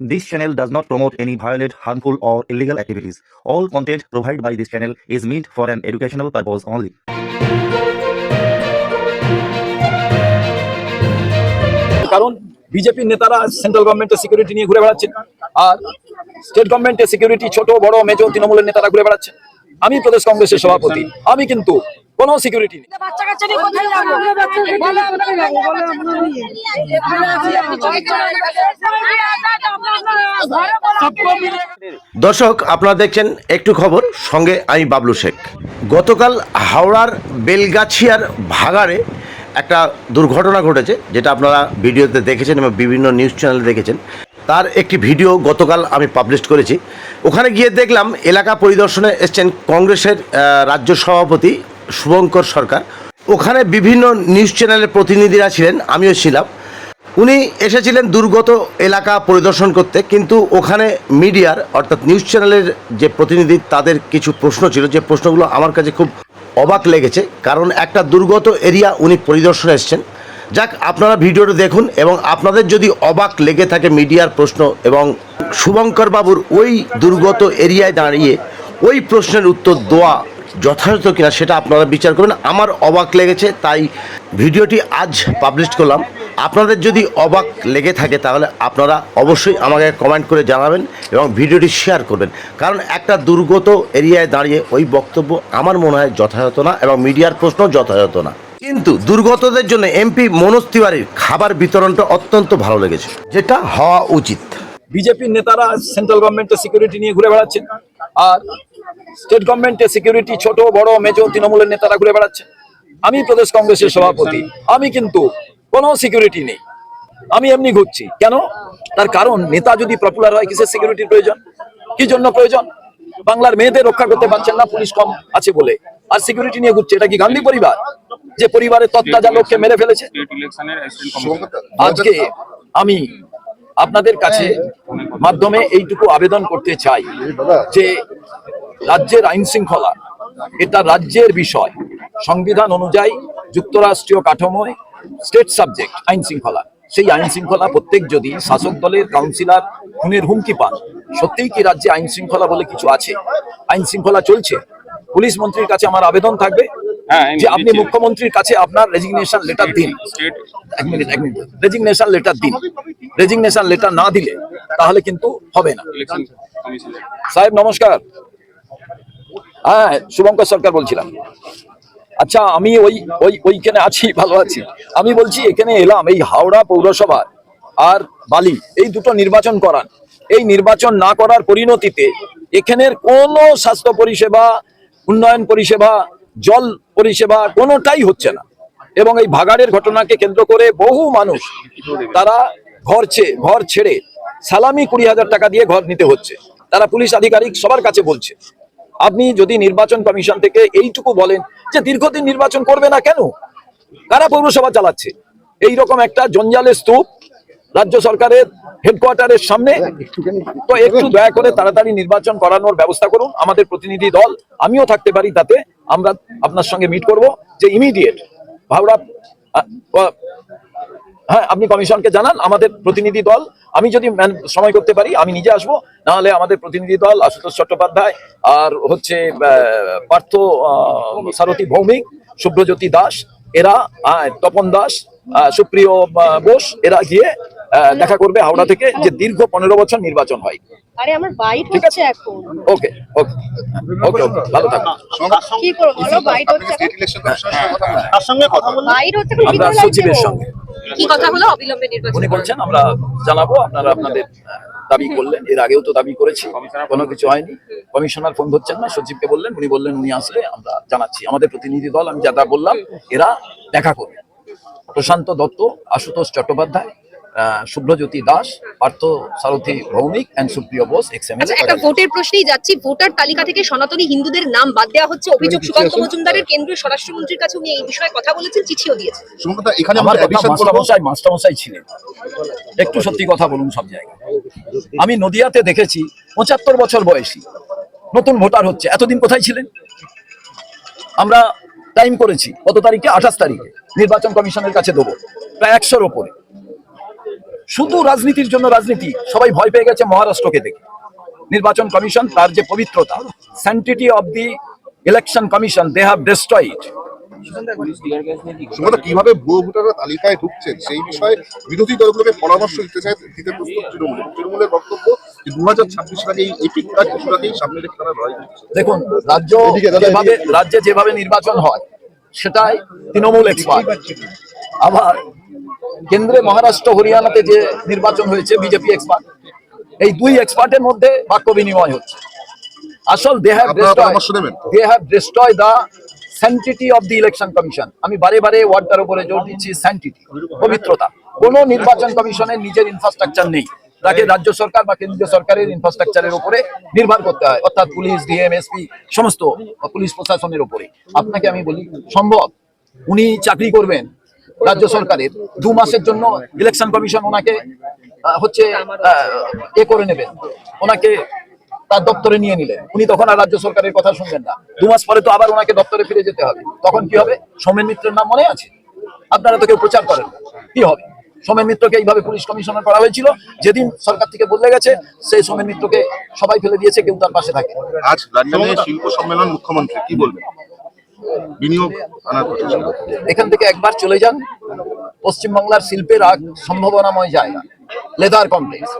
This channel does not promote any violent, harmful, or illegal activities. All content provided by this channel is meant for an educational purpose only. কারণ বিজেপির নেতারা central গভর্নমেন্টের security নিয়ে ঘুরে বেড়াচ্ছেন আর state গভর্নমেন্টের security ছোট বড় মেজো তৃণমূলের নেতারা ঘুরে বেড়াচ্ছেন আমি প্রদেশ কংগ্রেসের সভাপতি আমি কিন্তু কোনো সিকিউরিটি নেই। দর্শক আপনারা দেখছেন একটু খবর সঙ্গে আমি বাবলু শেখ। গতকাল হাওড়ার বেলগাছিয়ার ভাগাড়ে একটা দুর্ঘটনা ঘটেছে যেটা আপনারা ভিডিওতে দেখেছেন এবং বিভিন্ন নিউজ চ্যানেলে দেখেছেন। তার একটি ভিডিও গতকাল আমি পাবলিশ করেছি। ওখানে গিয়ে দেখলাম এলাকা পরিদর্শনে এসছেন কংগ্রেসের রাজ্য সভাপতি শুভঙ্কর সরকার। ওখানে বিভিন্ন নিউজ চ্যানেলের প্রতিনিধিরা ছিলেন, আমিও ছিলাম। উনি এসেছিলেন দুর্গত এলাকা পরিদর্শন করতে, কিন্তু ওখানে মিডিয়ার অর্থাৎ নিউজ চ্যানেলের যে প্রতিনিধি, তাদের কিছু প্রশ্ন ছিল। যে প্রশ্নগুলো আমার কাছে খুব অবাক লেগেছে, কারণ একটা দুর্গত এরিয়া উনি পরিদর্শনে এসেছেন। যাক, আপনারা ভিডিওটা দেখুন এবং আপনাদের যদি অবাক লেগে থাকে মিডিয়ার প্রশ্ন এবং শুভঙ্কর বাবুর ওই দুর্গত এরিয়ায় দাঁড়িয়ে ওই প্রশ্নের উত্তর দেওয়া যথাযথ কিনা সেটা আপনারা বিচার করবেন। আমার অবাক লেগেছে, তাই ভিডিওটি আজ পাবলিশ করলাম। আপনাদের যদি অবাক লেগে থাকে, তাহলে আপনারা অবশ্যই আমাকে কমেন্ট করে জানাবেন এবং ভিডিওটি শেয়ার করবেন। কারণ একটা দুর্গত এরিয়ায় দাঁড়িয়ে ওই বক্তব্য আমার মনে হয় যথাযথ না এবং মিডিয়ার প্রশ্ন যথাযথ না। কিন্তু দুর্গতদের জন্য এমপি মনোজ তিওয়ারির খাবার বিতরণটা অত্যন্ত ভালো লেগেছে। যেটা হওয়া উচিত। বিজেপির নেতারা সেন্ট্রাল গভর্নমেন্টের সিকিউরিটি নিয়ে ঘুরে বেড়াচ্ছেন। আর স্টেট গভর্নমেন্টের সিকিউরিটি ছোট, বড় মেজো তৃণমূলের নেতারা ঘুরে বেড়াচ্ছেন আমি প্রদেশ কংগ্রেসের সভাপতি। আমি কিন্তু কোনো সিকিউরিটি নেই। আমি এমনি ঘুরছি। কেন? তার কারণ, নেতা যদি পপুলার হয়, কিসের সিকিউরিটির প্রয়োজন? কি জন্য প্রয়োজন? বাংলার মেয়েদের রক্ষা করতে পারছেন না, পুলিশ কম আছে বলে। আর সিকিউরিটি নিয়ে ঘুরছে। এটা কি গান্ধী পরিবার? যে পরিবারের তত্ত্বাজা লোককে মেরে ফেলেছে? আজকে আমি আপনাদের কাছে মাধ্যমে এইটুকু আবেদন করতে চাই যে রাজ্যের আইন শৃঙ্খলা এটা রাজ্যের বিষয়। সংবিধান অনুযায়ী যুক্তরাষ্ট্রীয় কাঠামোয় স্টেট সাবজেক্ট আইন শৃঙ্খলা। সেই আইন শৃঙ্খলা প্রত্যেক যদি শাসক দলের কাউন্সিলর খুনের হুমকি পান সত্যিই কি রাজ্যে আইন শৃঙ্খলা বলে কিছু আছে? আইন শৃঙ্খলা চলছে? পুলিশ মন্ত্রীর কাছে আমার আবেদন থাকবে হ্যাঁ, যে আপনি মুখ্যমন্ত্রীর কাছে আপনার রেজিগনেশন লেটার দিন। এক মিনিট এক মিনিট রেজিগনেশন লেটার দিন। রেজিগনেশন লেটার না দিলে তাহলে কিন্তু হবে না। সাহেব নমস্কার। হ্যাঁ শুভঙ্কর সরকার বলছিলাম। আচ্ছা আমি ওই ওই, ওইখানে আছি, ভালো আছি। আমি বলছি, এখানে এলাম, এই হাওড়া পৌরসভা আর বালি, এই দুটো নির্বাচন করান। এই নির্বাচন না করার পরিণতিতে এখানের কোনো স্বাস্থ্য পরিষেবা, উন্নয়ন পরিষেবা, জল পরিষেবা কোনোটাই হচ্ছে না। এবং এই ভাগাড়ের ঘটনাকে কেন্দ্র করে বহু মানুষ তারা ঘর ঘর ছেড়ে সালামি কুড়ি হাজার টাকা দিয়ে ঘর নিতে হচ্ছে। তারা পুলিশ আধিকারিক সবার কাছে বলছে। আপনি যদি নির্বাচন কমিশন থেকে এইটুকু বলেন যে দীর্ঘদিন নির্বাচন করবে না কেন? কারা পৌরসভা চালাচ্ছে? এই রকম একটা জঞ্জালের স্তূপ রাজ্য সরকারের হেডকোয়ার্টারের সামনে। তো একটু দয়া করে তাড়াতাড়ি নির্বাচন করানোর ব্যবস্থা করুন। আমাদের প্রতিনিধি দল আমিও থাকতে পারি তাতে। আমরা আপনার সঙ্গে মিট করব যে ইমিডিয়েট আ, হ্যাঁ আপনি কমিশনকে জানান, আমাদের প্রতিনিধি দল। আমি যদি সময় করতে পারি, আমি নিজে আসব। নাহলে আমাদের প্রতিনিধি দল, আশুতোষ চট্টোপাধ্যায় আর হচ্ছে পার্থ সারথী ভৌমিক শুভ্রজ্যোতি দাস, এরা তপন দাস সুপ্রিয় বোস, এরা গিয়ে দেখা করবে হাওড়া থেকে যে দীর্ঘ পনেরো বছর নির্বাচন হয়। আরে আমার বাইট হচ্ছে এখন। ওকে ওকে ওকে ভালো থাকুন কি করব? বলো বাইট হচ্ছে এখন? তার সঙ্গে কথা বাইট হচ্ছে কি আমরা সচিবের সঙ্গে। কি কথা হলো? অবিলম্বে নির্বাচন উনি বলছেন আমরা জানাব আপনারা আপনাদের দাবি করলেন। এর আগেও তো দাবি করেছি কোনো কিছু হয়নি। কমিশনার ফোন ধরছেন না সচিবকে বললেন উনি বললেন উনি আসলে আমরা জানাচ্ছি। আমাদের প্রতিনিধি দল আমি যা বললাম এরা দেখা করবে। প্রশান্ত দত্ত আশুতোষ চট্টোপাধ্যায় শুভ্রজ্যোতি দাস পার্থ সারথী ভৌমিক এন্ড সুপ্রিয় বোস এক্স আচ্ছা একটা ভোটের প্রশ্নেই যাচ্ছি। ভোটার তালিকা থেকে সনাতনী হিন্দুদের নাম বাদ দেওয়া হচ্ছে। অভিযোগ সুকান্ত মজুমদারের কেন্দ্রীয় স্বরাষ্ট্রমন্ত্রীর কাছে উনি এই বিষয়ে কথা বলেছেন চিঠিও দিয়েছেন। সুমনদা এখানে আমার মাস্টারমশাই মাস্টারমশাই ছিলেন। একটু সত্যি কথা বলুন সব জায়গায়। আমি নদিয়াতে দেখেছি পঁচাত্তর বছর বয়সী। নতুন ভোটার হচ্ছে। এতদিন কোথায় ছিলেন? আমরা টাইম করেছি। কত তারিখে? আঠাশ তারিখে। নির্বাচন কমিশনের কাছে দেবো। প্রায় একশোর ওপরে। শুধু রাজনীতির জন্য রাজনীতি সবাই ভয় পেয়ে গেছে মহারাষ্ট্রকে দেখে। নির্বাচন কমিশন তার যে পবিত্রতা sanctity of the election commission they have destroyed কীভাবে ভুয়ো ভোটাররা তালিকায় ঢুকছেন? সেই বিষয়ে বিরোধী দলগুলোকে পরামর্শ দিতে চায় দিতে প্রস্তুত তৃণমূল তৃণমূলের বক্তব্য যে দু হাজার ছাব্বিশ আগে এই ঠিকঠাক কিছুটাকেই সামনে রেখে তারা লড়াই দেখুন রাজ্য যেভাবে রাজ্যে যেভাবে নির্বাচন হয় সেটাই তৃণমূল এক্সপার্ট আবার কেন্দ্রে মহারাষ্ট্র হরিয়ানাতে যে নির্বাচন হয়েছে বিজেপি এক্সপার্ট এই দুই এক্সপার্টের মধ্যে বাক্য বিনিময় হচ্ছে। আসল they have? They have destroy the sanctity of the election commission আমি বারে বারে ওয়ার্ডটার উপরে জোর দিচ্ছি স্যান্টিটি পবিত্রতা। কোন নির্বাচন কমিশনের নিজের ইনফ্রাস্ট্রাকচার নেই। তাকে রাজ্য সরকার বা কেন্দ্রীয় সরকারের ইনফ্রাস্ট্রাকচারের উপরে নির্ভর করতে হয়। অর্থাৎ পুলিশ ডিএম এসপি সমস্ত পুলিশ প্রশাসনের উপরে। আপনাকে আমি বলি সম্ভব। উনি চাকরি করবেন রাজ্য সরকারের দু মাসের জন্য ইলেকশন কমিশন ওনাকে হচ্ছে এ করে নেবেন। ওনাকে তার দপ্তরে নিয়ে নিলেন। উনি তখন আর রাজ্য সরকারের কথা শুনবেন না। দু মাস পরে তো আবার ওনাকে দপ্তরে ফিরে যেতে হবে। তখন কি হবে? সোমেন মিত্রের নাম মনে আছে? আপনারা তো কেউ প্রচার করেন কি হবে? সোমেন মিত্রকে এইভাবে পুলিশ কমিশনার করা হয়েছিল? যেদিন সরকার থেকে বদলে গেছে, সেই সোমেন মিত্রকে সবাই ফেলে দিয়েছে, কেউ তার পাশে থাকে। আজ শিল্প সম্মেলন মুখ্যমন্ত্রী, কি বলবেন? বিনিয়োগ আনার কথা। এখান থেকে একবার চলে যান। পশ্চিমবাংলার শিল্পের আগ সম্ভাবনাময় জায়গা লেদার কমপ্লেক্স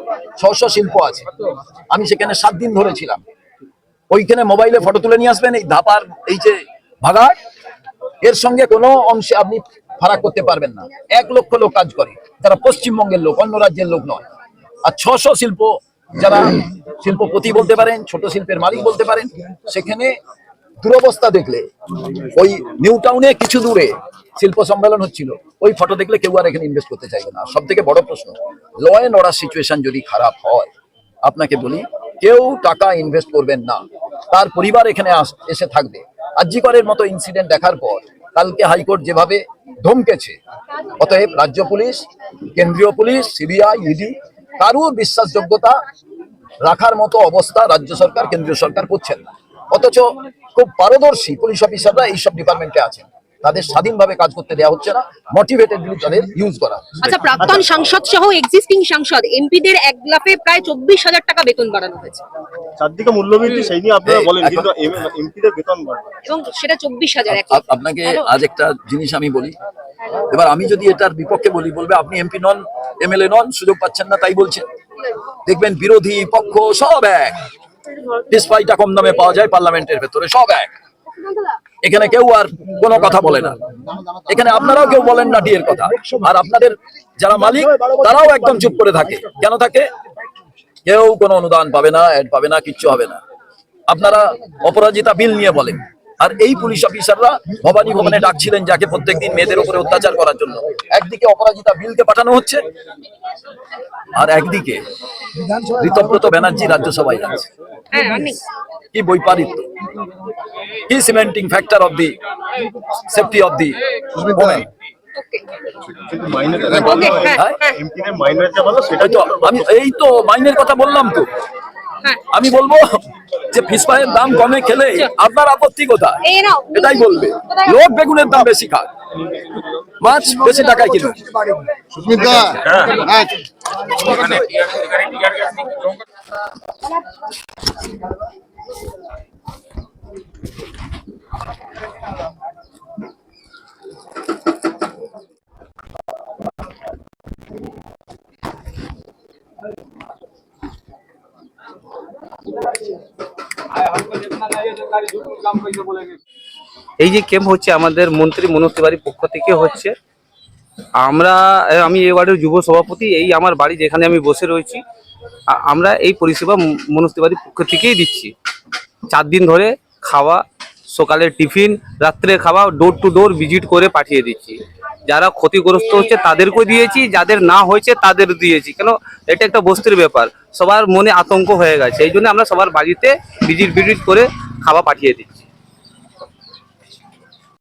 ছশো শিল্প আছে। আমি সেখানে সাত দিন ধরে ছিলাম। ওইখানে মোবাইলে ফটো তুলে নিয়ে আসবেন, এই ধাপার, এই যে ভাগাড়। এর সঙ্গে কোনো অংশে আপনি ফারাক করতে পারবেন না। এক লক্ষ লোক কাজ করে। তারা পশ্চিমবঙ্গের লোক, অন্য রাজ্যের লোক নয়। আর ছশো শিল্প, যারা শিল্পপতি বলতে পারেন, ছোট শিল্পের মালিক বলতে পারেন, সেখানে দুরবস্থা দেখলে, ওই নিউ টাউনে কিছু দূরে শিল্প সম্মেলন হচ্ছিল, ওই ফটো দেখলে কেউ আর এখানে ইনভেস্ট করতে চাইবে না। সব থেকে বড় প্রশ্ন ল অ্যান্ড অর্ডার সিচুয়েশন যদি খারাপ হয়, আপনাকে বলি, কেউ টাকা ইনভেস্ট করবেন না। তার পরিবার এখানে এসে থাকবে। আর্যিকরের মতো ইনসিডেন্ট দেখার পর, কালকে হাইকোর্ট যেভাবে ধমকেছে, অতএব রাজ্য পুলিশ, কেন্দ্রীয় পুলিশ সিবিআই ইডি কারুর বিশ্বাসযোগ্যতা রাখার মতো অবস্থা রাজ্য সরকার, কেন্দ্রীয় সরকার করছেন না। অথচ খুব পারদর্শী পুলিশ অফিসাররা এইসব ডিপার্টমেন্টে আছেন। তাদের স্বাধীনভাবে কাজ করতে দেওয়া হচ্ছে না মোটিভেটেডলি তাদের ইউজ করা আচ্ছা প্রাক্তন সাংসদ সহ এক্সিস্টিং সাংসদ এমপিদের এক লাফে প্রায় চব্বিশ হাজার টাকা বেতন বাড়ানো হয়েছে। চারদিকে মূল্যবৃদ্ধি সেই নিয়ে আপনারা বলেন কিন্তু এমপিদের বেতন এবং সেটা চব্বিশ হাজার আপনাকে আজ একটা জিনিস আমি বলি। এবার আমি যদি এটার বিপক্ষে বলি বলবে আপনি এমপি নন এমএলএ নন সুযোগ পাচ্ছেন না তাই বলছেন। দেখবেন বিরোধী পক্ষ সব এক। ডিসপাইটা কম দামে পাওয়া যায় পার্লামেন্টের ভেতরে, সব এক। এখানে কেউ আর কোনো কথা বলে না। এখানে আপনারাও কেউ বলেন না ডিএর কথা। আর আপনাদের যারা মালিক, তারাও একদম চুপ করে থাকে। কেন থাকে? কেউ কোনো অনুদান পাবে না, অ্যাড পাবে না, কিচ্ছু হবে না। আপনারা অপরাজিতা বিল নিয়ে বলেন। আর এই পুলিশ অফিসাররা ভবানী ভবনে ডাকছিলেন যাকে প্রত্যেকদিন মেয়েদের উপরে অত্যাচার করার জন্য। একদিকে অপরাজিতা বিলকে পাঠানো হচ্ছে আর একদিকে ঋতব্রত ব্যানার্জি রাজ্যসভায় যাচ্ছে হ্যাঁ কি বৈপারিত্য কি cementing factor of the safety of the women এই তো আমি এই তো মাইনের কথা বললাম তো। আমি বলব যে ফিস ফ্রাইয়ের দাম কমে খেলে আপনার আপত্তি কোথায়? এটাই বলবে। লোক বেগুনের দাম বেশি খায় মাছ বেশি টাকায় কিনে সুস্মিতা এই যে ক্যাম্প হচ্ছে আমাদের মন্ত্রী মনোজ তিওয়ারির পক্ষ থেকে হচ্ছে। আমরা আমি এই ওয়ার্ডের যুব সভাপতি, এই আমার বাড়ি যেখানে আমি বসে রয়েছি আমরা এই পরিষেবা মনোজ তিওয়ারির পক্ষ থেকেই দিচ্ছি। চার দিন ধরে খাওয়া, সকালের টিফিন রাত্রে খাওয়া ডোর টু ডোর ভিজিট করে পাঠিয়ে দিচ্ছি। যারা ক্ষতিগ্রস্ত হচ্ছে তাদেরকেও দিয়েছি, যাদের না হয়েছে তাদের দিয়েছি। কেন? এটা একটা বস্তির ব্যাপার। সবার মনে আতঙ্ক হয়ে গেছে। এই জন্য আমরা সবার বাড়িতে ভিজিট ভিজিট করে খাওয়া পাঠিয়ে দিচ্ছি।